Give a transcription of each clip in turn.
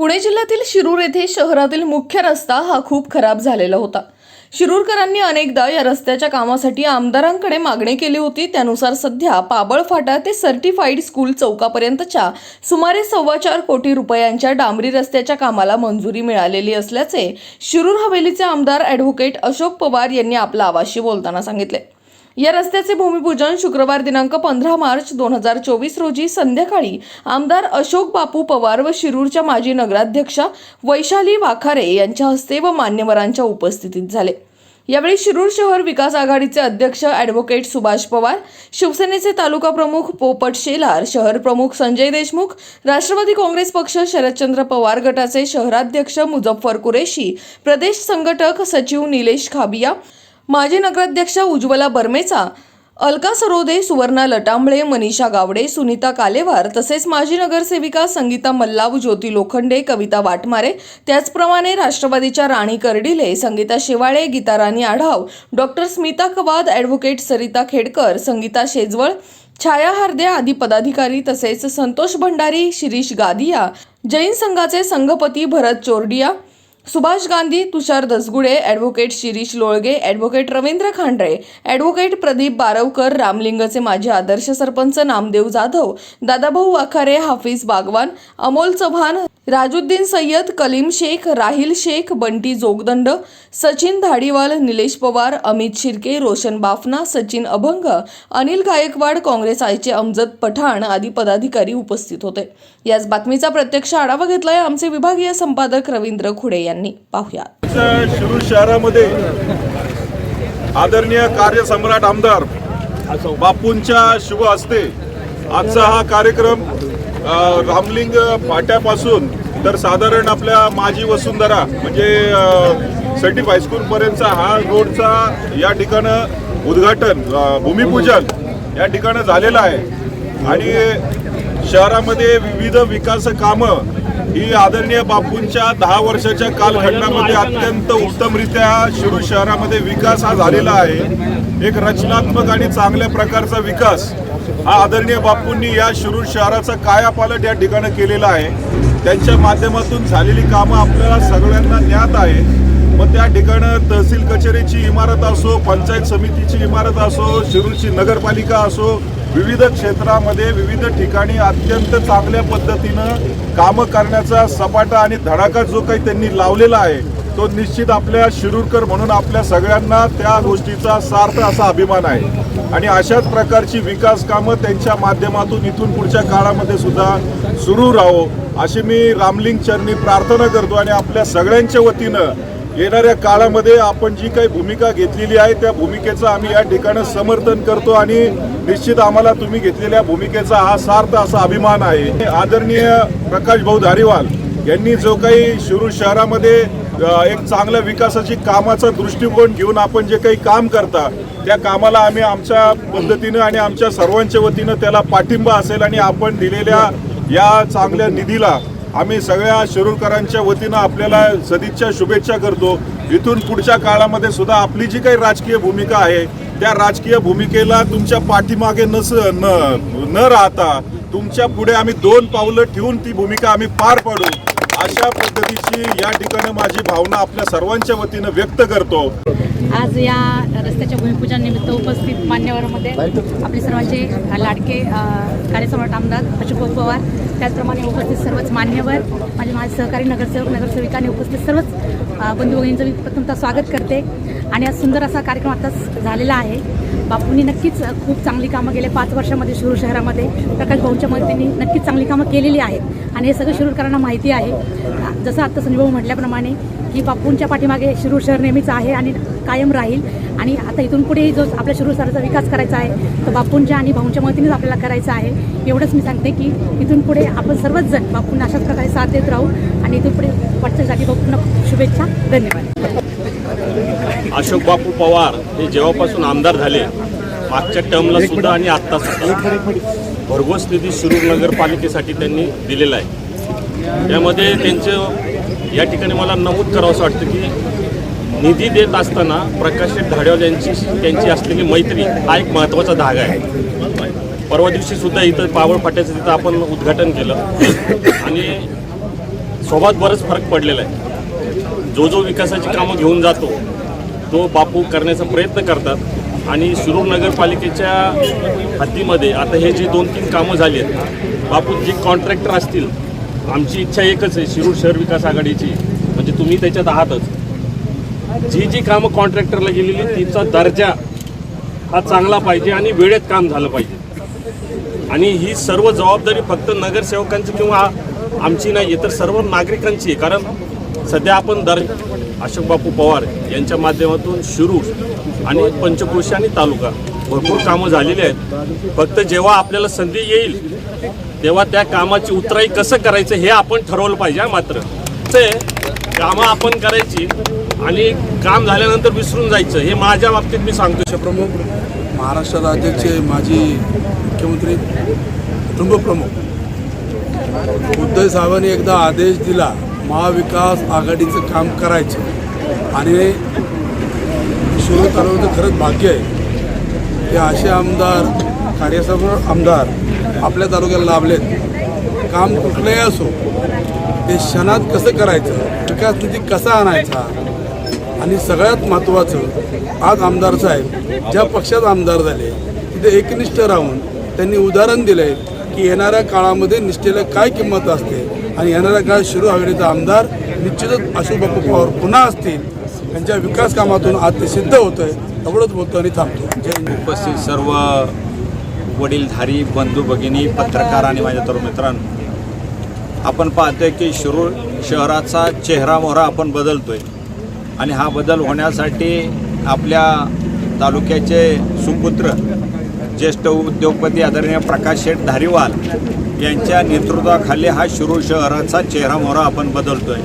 पुणे जिल्ह्यातील शिरूर येथे शहरातील मुख्य रस्ता हा खूप खराब झालेला होता. शिरूरकरांनी अनेकदा या रस्त्याच्या कामासाठी आमदारांकडे मागणी केली होती. त्यानुसार सध्या पाबळ फाटा ते सर्टिफाईड स्कूल चौकापर्यंतच्या सुमारे सव्वा चार कोटी रुपयांच्या डांबरी रस्त्याच्या कामाला मंजुरी मिळालेली असल्याचे शिरूर हवेलीचे आमदार ॲडव्होकेट अशोक पवार यांनी आपल्या आवाशी बोलताना सांगितले. या रस्त्याचे भूमिपूजन शुक्रवार दिनांक पंधरा मार्च दोन हजार चोवीस रोजी संध्याकाळी आमदार अशोक बापू पवार व शिरूरच्या माजी नगराध्यक्षा वैशाली वाखारे यांच्या हस्ते व मान्यवरांच्या उपस्थितीत झाले. यावेळी शिरूर शहर विकास आघाडीचे अध्यक्ष ॲडव्होकेट सुभाष पवार शिवसेनेचे तालुका प्रमुख पोपट शेलार शहर प्रमुख संजय देशमुख राष्ट्रवादी काँग्रेस पक्ष शरदचंद्र पवार गटाचे शहराध्यक्ष मुझफ्फर कुरेशी प्रदेश संघटक सचिव निलेश खाबिया माजी नगराध्यक्ष उज्ज्वला बर्मेचा अलका सरोदे सुवर्णा लटांबळे मनीषा गावडे सुनीता कालेवार तसेच माजी नगरसेविका संगीता मल्लाव ज्योती लोखंडे कविता वाटमारे त्याचप्रमाणे राष्ट्रवादीच्या राणी कर्डिले संगीता शेवाळे गीता राणी आढाव डॉक्टर स्मिता कवाद ॲडव्होकेट सरिता खेडकर संगीता शेजवळ छाया हार्दे आदी पदाधिकारी तसेच संतोष भंडारी शिरीष गादिया जैन संघाचे संघपती Bharat Chordiya Subhash Gandhi Tushar Dasgude advocate Shirish Lolge advocate Ravindra Khandre advocate Pradeep Barvakar रामलिंगचे माजी आदर्श सरपंच नामदेव जाधव दादाभाऊ वाखारे हाफिज बागवान अमोल चव्हाण राजुद्दीन सय्यद कलीम शेख राहिल शेख बंटी जोगदंड सचिन धाडीवाल निलेश पवार अमित शिर्के रोशन बाफना सचिन अभंग अनिल गायकवाड काँग्रेस आयचे अमजद पठाण आदी पदाधिकारी उपस्थित होते. याच बातमीचा प्रत्यक्ष आढावा घेतलाय आमचे विभागीय संपादक रवींद्र खुडे यांनी पाहुयात. शिरूर शहरामध्ये आदरणीय कार्यसम्राट आमदार बापूंच्या शुभ हस्ते आजचा हा कार्यक्रम रामलिंग फाट्यापासून तर साधारण आपल्या माजी वसुंधरा म्हणजे सर्टिफ हायस्कूलपर्यंतचा हा रोडचा या ठिकाणं उद्घाटन भूमिपूजन या ठिकाणं झालेलं आहे. आणि शहरामध्ये विविध विकास कामं ही आदरणीय बापूंच्या दहा वर्षाच्या कालखंडामध्ये अत्यंत उत्तमरित्या शिरूर शहरामध्ये विकास हा झालेला आहे. एक रचनात्मक आणि चांगल्या प्रकारचा विकास हा आदरणीय बापूंनी या शिरूर शहराचा कायापालट या ठिकाणी केलेला आहे. त्यांच्या माध्यमातून झालेली कामं आपल्याला सगळ्यांना ज्ञात आहे मग त्या ठिकाणं तहसील कचेरीची इमारत असो पंचायत समितीची इमारत असो शिरूरची नगरपालिका असो विविध क्षेत्रामध्ये विविध ठिकाणी अत्यंत चांगल्या पद्धतीनं कामं करण्याचा सपाटा आणि धडाका जो काही त्यांनी लावलेला आहे तो निश्चित आपल्या शिरूरकर म्हणून आपल्या सगळ्यांना त्या गोष्टीचा सार्थ असा अभिमान आहे. आणि अशाच प्रकारची विकास कामं त्यांच्या माध्यमातून इथून पुढच्या काळामध्ये सुद्धा सुरू राहो अशी मी रामलिंग चरणी प्रार्थना करतो आणि आपल्या सगळ्यांच्या वतीनं येणाऱ्या काळामध्ये आपण जी काही भूमिका घेतलेली आहे त्या भूमिकेचं आम्ही या ठिकाणी समर्थन करतो आणि निश्चित आम्हाला तुम्ही घेतलेल्या भूमिकेचा हा सार्थ असा अभिमान आहे. आदरणीय प्रकाश भाऊ धारीवाल यांनी जो काही शिरूर शहरामध्ये एक चांगल्या विकासाची कामाचा दृष्टिकोन घेऊन आपण जे काही काम करता त्या कामाला आम्ही आमच्या पद्धतीनं आणि आमच्या सर्वांच्या वतीनं त्याला पाठिंबा असेल आणि आपण दिलेल्या या चांगल्या निधीला आम्ही सगळ्या शिरूरकरांच्या वतीनं आपल्याला सदिच्छा शुभेच्छा करतो. इथून पुढच्या काळामध्ये सुद्धा आपली जी काही राजकीय भूमिका आहे त्या राजकीय भूमिकेला तुमच्या पाठीमागे नस न न राहता तुमच्यापुढे आम्ही दोन पावलं ठेवून ती भूमिका आम्ही पार पाडू. अशा पद्धतीची या ठिकाणी माझी भावना आपल्या सर्वांच्या वतीनं व्यक्त करतो. आज या रस्त्याच्या भूमिपूजन निमित्त उपस्थित मान्यवरमध्ये आपले सर्वांचे लाडके अ, कार्यसम्राट आमदार अशोक पवार त्याचप्रमाणे उपस्थित सर्वच मान्यवर माझे माझे सहकारी नगरसेवक नगरसेविका आणि उपस्थित सर्वच बंधू भगिनींचं मी प्रथमतः स्वागत करते. आणि आज सुंदर असा कार्यक्रम आताच झालेला आहे. बापूंनी नक्कीच खूप चांगली कामं गेल्या पाच वर्षामध्ये शिरूर शहरामध्ये प्रकाश भाऊंच्या मदतीने नक्कीच चांगली कामं केलेली आहेत. आणि हे सगळं शिरूरकरांना माहिती आहे. जसं आत्ता संजीभाऊ म्हटल्याप्रमाणे की बापूंच्या पाठीमागे शिरूर शहर नेहमीच आहे आणि कायम राहील. आणि आता इथून पुढेही जो आपल्या शिरूर शहराचा विकास करायचा आहे तो बापूंच्या आणि भाऊंच्या मदतीनेच आपल्याला करायचा आहे. एवढंच मी सांगते की इथून पुढे आपण सर्वच जण बापूंना अशाच प्रकारे साथ देत राहू आणि इथून पुढे वाटच्यासाठी बापूंना शुभेच्छा. धन्यवाद. अशोक बापू पवार हे जेव्हापासून आमदार झाले मागच्या टर्मला सुद्धा आणि आत्ता सुद्धा भरघोस निधी शिरूर नगरपालिकेसाठी त्यांनी दिलेला आहे. त्यामध्ये त्यांचं या ठिकाणी मला नमूद करावं असं वाटतं की निधी देत असताना प्रकाश धाडेवाल यांची त्यांची असलेली मैत्री हा एक महत्त्वाचा धागा आहे. परवा दिवशी सुद्धा इथं पावळ फाट्याचं तिथं आपण उद्घाटन केलं. आणि स्वभात बरंच फरक पडलेला आहे. जो जो विकासाची कामं घेऊन जातो तो बापू करण्याचा प्रयत्न करतात. आणि शिरूर नगरपालिकेच्या हद्दीमध्ये आता हे जे दोन तीन कामं झाली आहेत बापू जे कॉन्ट्रॅक्टर असतील आमची इच्छा एकच आहे शिरूर शहर विकास आघाडीची. म्हणजे तुम्ही त्याच्यात आहातच. जी जी कामं कॉन्ट्रॅक्टरला गेलेली तिचा दर्जा हा चांगला पाहिजे आणि वेळेत काम झालं पाहिजे. आणि ही सर्व जबाबदारी फक्त नगरसेवकांची किंवा आमची नाही तर सर्व नागरिकांची आहे. कारण सध्या आपण दर अशोक बापू पवार यांच्या माध्यमातून शिरूर आणि पंचक्रोशी आणि तालुका भरपूर कामं झालेली आहेत. फक्त जेव्हा आपल्याला संधी येईल तेव्हा त्या कामाची उतराई कसं करायचं हे आपण ठरवलं पाहिजे मात्र. ते कामं आपण करायची आणि काम झाल्यानंतर विसरून जायचं हे माझ्या बाबतीत मी सांगतो. प्रमुख महाराष्ट्र राज्याचे माजी मुख्यमंत्री कुटुंबप्रमुख उद्धव साहेबांनी एकदा आदेश दिला महाविकास आघाडीचं काम करायचं. आणि सुरू करण्याचं खरंच भाग्य आहे. की असे आमदार कार्यसभा आमदार आपल्या तालुक्याला लाभलेत काम कुठलंही असो ते क्षणात कसं करायचं विकास निधी कसा आणायचा आणि सगळ्यात महत्त्वाचं आज आमदार साहेब ज्या पक्षात आमदार झाले तिथे एकनिष्ठ राहून त्यांनी उदाहरण दिलं आहे की येणाऱ्या काळामध्ये निष्ठेला काय किंमत असते आणि येणाऱ्या काळात शिरू हवेलीचा आमदार निश्चितच अशोक बापू पवार पुन्हा असतील. त्यांच्या विकास कामातून आज ते सिद्ध होतं आहे एवढंच बोलतो आणि थांबतो. उपस्थित सर्व वडीलधारी बंधू भगिनी पत्रकार आणि माझ्या तरुण मित्रांनो आपण पाहतोय की शिरूर शहराचा चेहरा मोहरा आपण बदलतोय. आणि हा बदल होण्यासाठी आपल्या तालुक्याचे सुपुत्र ज्येष्ठ उद्योगपती आदरणीय प्रकाश शेठ धारीवाल यांच्या नेतृत्वाखाली हा शिरूर शहराचा चेहरा मोहरा आपण बदलतोय.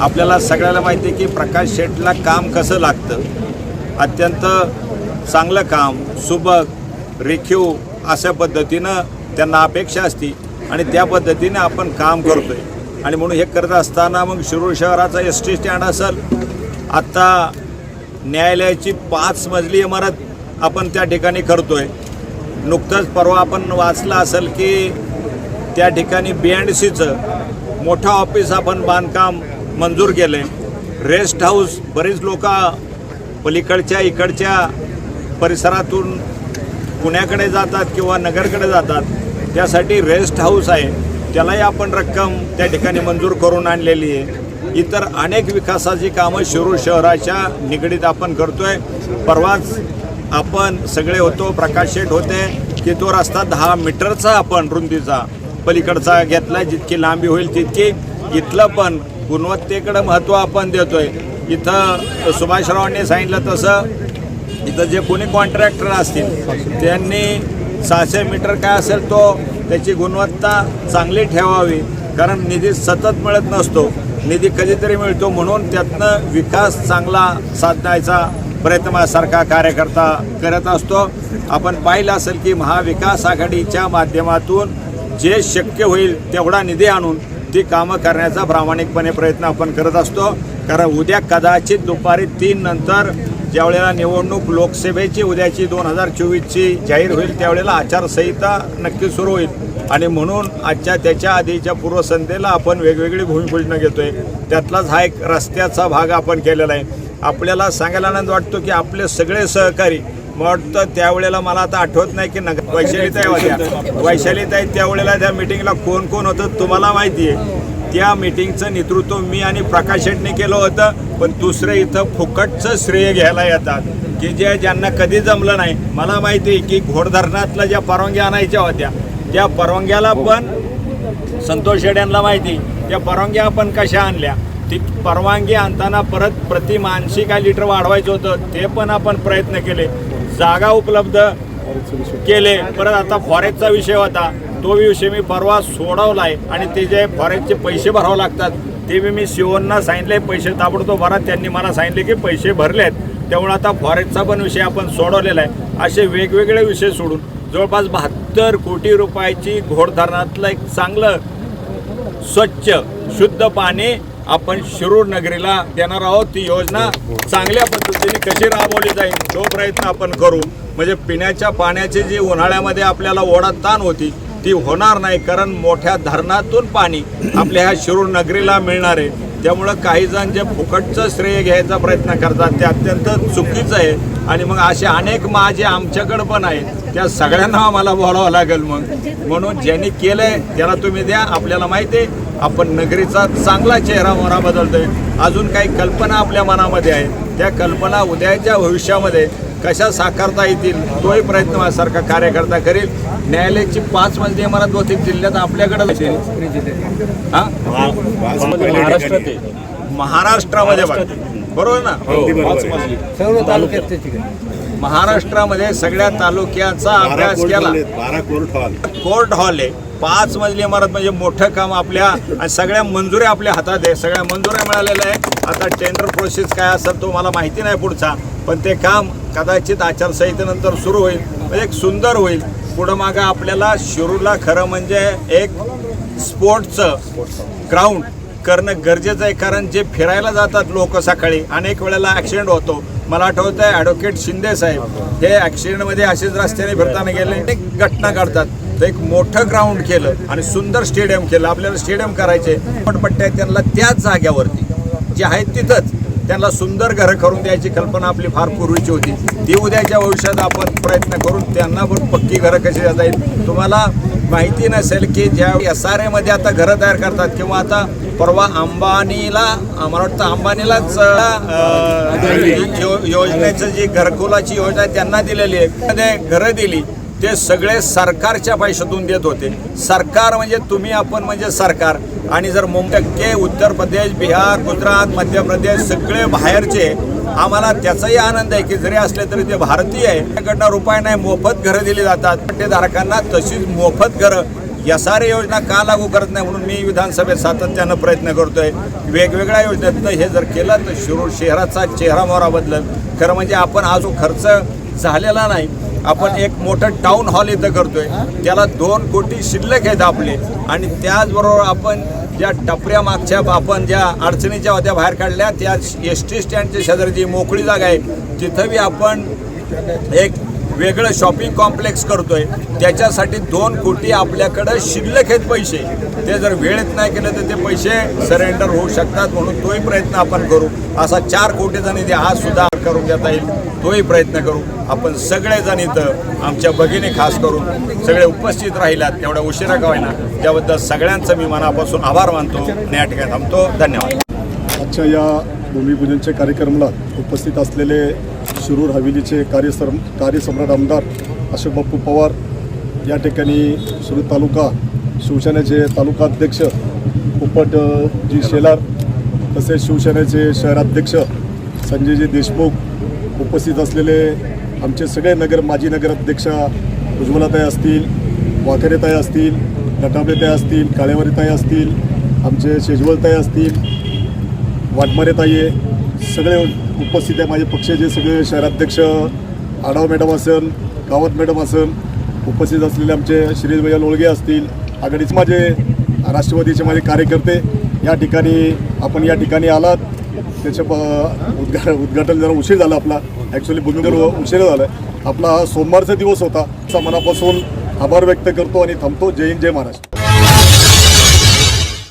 आपल्याला सगळ्याला माहिती आहे की प्रकाश शेठला काम कसं लागतं? अत्यंत चांगलं काम सुबक रेखीव अशा पद्धतीनं त्यांना अपेक्षा असती आणि त्या पद्धतीने आपण काम करतो आहे आणि म्हणून हे करत असताना मग शिरूर शहराचा एस टी स्टँड असेल आत्ता न्यायालयाची पाच मजली इमारत आपण त्या ठिकाणी करतो आहे नुकतंच परवा आपण वाचलं असेल की त्या ठिकाणी बी एंड सीचं मोठं ऑफिस आपण बांधकाम मंजूर केलं आहे रेस्ट हाऊस बरीच लोक पलीकडच्या इकडच्या परिसरातून पुण्याकडे जातात किंवा नगरकडे जातात त्यासाठी रेस्ट हाऊस आहे. त्यालाही आपण रक्कम त्या ठिकाणी मंजूर करून आणलेली आहे. इतर अनेक विकासाची कामं शिरूर शहराच्या निगडीत आपण करतोय. परवाच आपण सगळे होतो प्रकाश शेठ होते की तो रस्ता दहा मीटरचा आपण रुंदीचा पलीकडचा घेतला जितकी लांबी होईल तितकी. इथलं पण गुणवत्तेकडं महत्त्व आपण देतोय. इथं सुभाषरावांनी सांगितलं तसं तर जे कोणी कॉन्ट्रॅक्टर असतील त्यांनी सहाशे मीटर काय असेल तो त्याची गुणवत्ता चांगली ठेवावी. कारण निधी सतत मिळत नसतो. निधी कधीतरी मिळतो म्हणून त्यातनं विकास चांगला साधण्याचा प्रयत्न माझ्यासारखा कार्यकर्ता करत असतो. आपण पाहिलं असेल की महाविकास आघाडीच्या माध्यमातून जे शक्य होईल तेवढा निधी आणून ती कामं करण्याचा प्रामाणिकपणे प्रयत्न आपण करत असतो. कारण उद्या कदाचित दुपारी तीन नंतर ज्यावेळेला निवडणूक लोकसभेची उद्याची दोन हजार चोवीसची जाहीर होईल त्यावेळेला आचारसंहिता नक्की सुरू होईल. आणि म्हणून आजच्या त्याच्या आधीच्या पूर्वसंध्येला आपण वेगवेगळी भूमिपूजनं घेतोय. त्यातलाच हा एक रस्त्याचा भाग आपण केलेला आहे. आपल्याला सांगायला आनंद वाटतो की आपले सगळे सहकारी मला वाटतं त्यावेळेला मला आता आठवत नाही की नगर वैशालीताई होत्या. वैशालीताई त्यावेळेला त्या मिटिंगला कोण कोण होतं तुम्हाला माहिती आहे. त्या मिटिंगचं नेतृत्व मी आणि प्रकाश शेटने केलं होतं पण दुसरे इथं फुकटचं श्रेय घ्यायला येतात. की जे ज्यांना कधी जमलं नाही मला माहिती आहे की घोडधरणातल्या ज्या परवानग्या आणायच्या होत्या त्या परवानग्याला पण संतोष शेड्यांना माहिती त्या परवानग्या आपण कशा आणल्या? ती परवानगी आणताना परत प्रति मानसी काय लिटर वाढवायचं होतं ते पण आपण प्रयत्न केले. जागा उपलब्ध केले. परत आता फॉरेस्टचा विषय होता. तो विषय मी परवा सोडवला आहे आणि ते जे फॉरेस्टचे पैसे भरावे लागतात ते मी मी शिवनना सांगितले. पैसे ताबडतोब भरा. त्यांनी मला सांगितले की पैसे भरलेत. त्यामुळे आता फॉरेस्टचा पण विषय आपण सोडवलेला आहे. असे वेगवेगळे विषय सोडून जवळपास बहात्तर कोटी रुपयाची घोडधरणातलं एक चांगलं स्वच्छ शुद्ध पाणी आपण शिरूर नगरीला देणार आहोत ती योजना चांगल्या पद्धतीने कशी राबवली जाईल तो प्रयत्न आपण करू म्हणजे पिण्याच्या पाण्याची जी उन्हाळ्यामध्ये आपल्याला ओढा ताण होती ती होणार नाही कारण मोठ्या धरणातून पाणी आपल्या ह्या शिरूर नगरीला मिळणार आहे. त्यामुळं काही जण जे फुकटचं श्रेय घ्यायचा प्रयत्न करतात ते अत्यंत चुकीचं आहे. आणि मग असे अनेक माझे आमच्याकडं पण आहेत त्या सगळ्यांना आम्हाला बोलावं लागेल मग. म्हणून ज्यांनी केलंय त्याला तुम्ही द्या आपल्याला माहिती आहे. आपण नगरीचा चांगला चेहरा मोहरा बदलतोय. अजून काही कल्पना आपल्या मनामध्ये आहेत. त्या कल्पना उद्याच्या भविष्यामध्ये कशा साकारता येतील तोही प्रयत्न माझ्यासारखा कार्यकर्ता करेल. न्यायालयाची पाच मजली इमारत बहुतेक जिल्ह्यात आपल्याकडे हा? महाराष्ट्रात आहे. महाराष्ट्रामध्ये बघा. बरोबर ना? पाच मजली. महाराष्ट्रामध्ये सगळ्या तालुक्याचा अभ्यास केला. बारा कोर्ट हॉल. कोर्ट हॉल आहे. पाच मजली इमारत म्हणजे मोठं काम आपल्या आणि सगळ्या मंजुऱ्या आपल्या हातात आहे. सगळ्या मंजुऱ्या मिळालेल्या आहे आता टेंडर प्रोसेस काय असेल तो मला माहिती नाही पुढचा. पण ते काम कदाचित आचारसंहितेनंतर सुरू होईल. म्हणजे एक सुंदर होईल. पुढं मागं आपल्याला शिरूरला खरं म्हणजे एक स्पोर्टचं ग्राउंड करणं गरजेचं आहे कारण जे फिरायला जातात लोक सकाळी अनेक वेळेला ॲक्सिडेंट होतो. मला आठवतं आहे ॲडव्होकेट शिंदे साहेब हे ॲक्सिडेंटमध्ये असेच रस्त्याने फिरताना गेले अनेक घटना घडतात. तर एक मोठं ग्राउंड केलं आणि सुंदर स्टेडियम केलं. आपल्याला स्टेडियम करायचे. पट्ट्या त्यांना त्याच जाग्यावरती जे आहेत तिथंच. त्यांना सुंदर घरं करून द्यायची कल्पना आपली फार पूर्वीची होती. ती उद्याच्या भविष्यात आपण प्रयत्न करून त्यांना पण पक्की घरं कशी जाता येईल? तुम्हाला माहिती नसेल की ज्या एस आर एमध्ये आता घरं तयार करतात किंवा आता परवा अंबानीला मला वाटतं अंबानीलाच योजनेचं जी घरकुलाची योजना त्यांना दिलेली आहे. घरं दिली. ते सगळे सरकारच्या पैशातून देत होते. सरकार म्हणजे तुम्ही आपण म्हणजे सरकार. आणि जर मुंबई टक्के उत्तर प्रदेश बिहार गुजरात मध्य प्रदेश सगळे बाहेरचे आम्हाला त्याचाही आनंद आहे की जरी असले तरी ते भारतीय आहे. त्याकडनं रुपये नाही मोफत घरं दिली जातात. पट्टेधारकांना तशीच मोफत घरं या साऱ्या योजना का लागू करत नाही म्हणून मी विधानसभेत सातत्यानं प्रयत्न करतोय. वेगवेगळ्या योजनेतनं हे जर केलं तर शिरूर शहराचा चेहरा मोहरा बदलत खरं म्हणजे आपण अजून खर्च झालेला नाही आपण एक मोठं टाऊन हॉल इथं करतोय. त्याला दोन कोटी शिल्लक आहेत आपले. आणि त्याचबरोबर आपण ज्या टपऱ्या मागच्या आपण ज्या अडचणीच्या होत्या बाहेर काढल्या त्या एस टी स्टँडच्या शेजारी जी मोकळी जागा आहे तिथं बी आपण एक वेगळं शॉपिंग कॉम्प्लेक्स करतोय. त्याच्यासाठी दोन कोटी आपल्याकडं शिल्लक आहेत पैसे. ते जर वेळेत नाही केलं तर ते पैसे सरेंडर होऊ शकतात म्हणून तोही प्रयत्न आपण करू. असा चार कोटीचा निधी हा सुद्धा करून घेता येईल. तोही प्रयत्न करू. आपण सगळेजण इथं आमच्या भगिनी खास करून सगळे उपस्थित राहिलात. तेवढ्या उशिरा का होईना. त्याबद्दल सगळ्यांचं मी मनापासून आभार मानतो या ठिकाणी थांबतो. धन्यवाद. आजच्या या भूमिपूजनच्या कार्यक्रमाला उपस्थित असलेले शिरूर हवेलीचे कार्यसर कार्यसम्राट आमदार अशोक बाप्पू पवार या ठिकाणी शिरूर तालुका शिवसेनेचे तालुका अध्यक्ष पोपट जी शेलार तसेच शिवसेनेचे शहराध्यक्ष संजयजी देशमुख उपस्थित असलेले आमचे सगळे नगर माजी नगराध्यक्षा उज्ज्वलाताई असतील वाखरेताई असतील नटाबेताई असतील काळेवारीताई असतील आमचे शेजवलताई असतील वाटमारेताई आहे सगळे उपस्थित आहे. माझे पक्षाचे सगळे शहराध्यक्ष आढाव मॅडम असेल गावात मॅडम असेल उपस्थित असलेले आमचे श्री भैया लोळगे असतील आघाडीचे माझे राष्ट्रवादीचे माझे कार्यकर्ते या ठिकाणी आपण या ठिकाणी आलात. त्याच्या प- उद्घा उद्घाटन जरा उशीर झाला आपला. ॲक्च्युली भूमिकर उशीर झाला आपला हा सोमवारचा दिवस होता. असा मनापासून आभार व्यक्त करतो आणि थांबतो. जय हिंद जय महाराष्ट्र.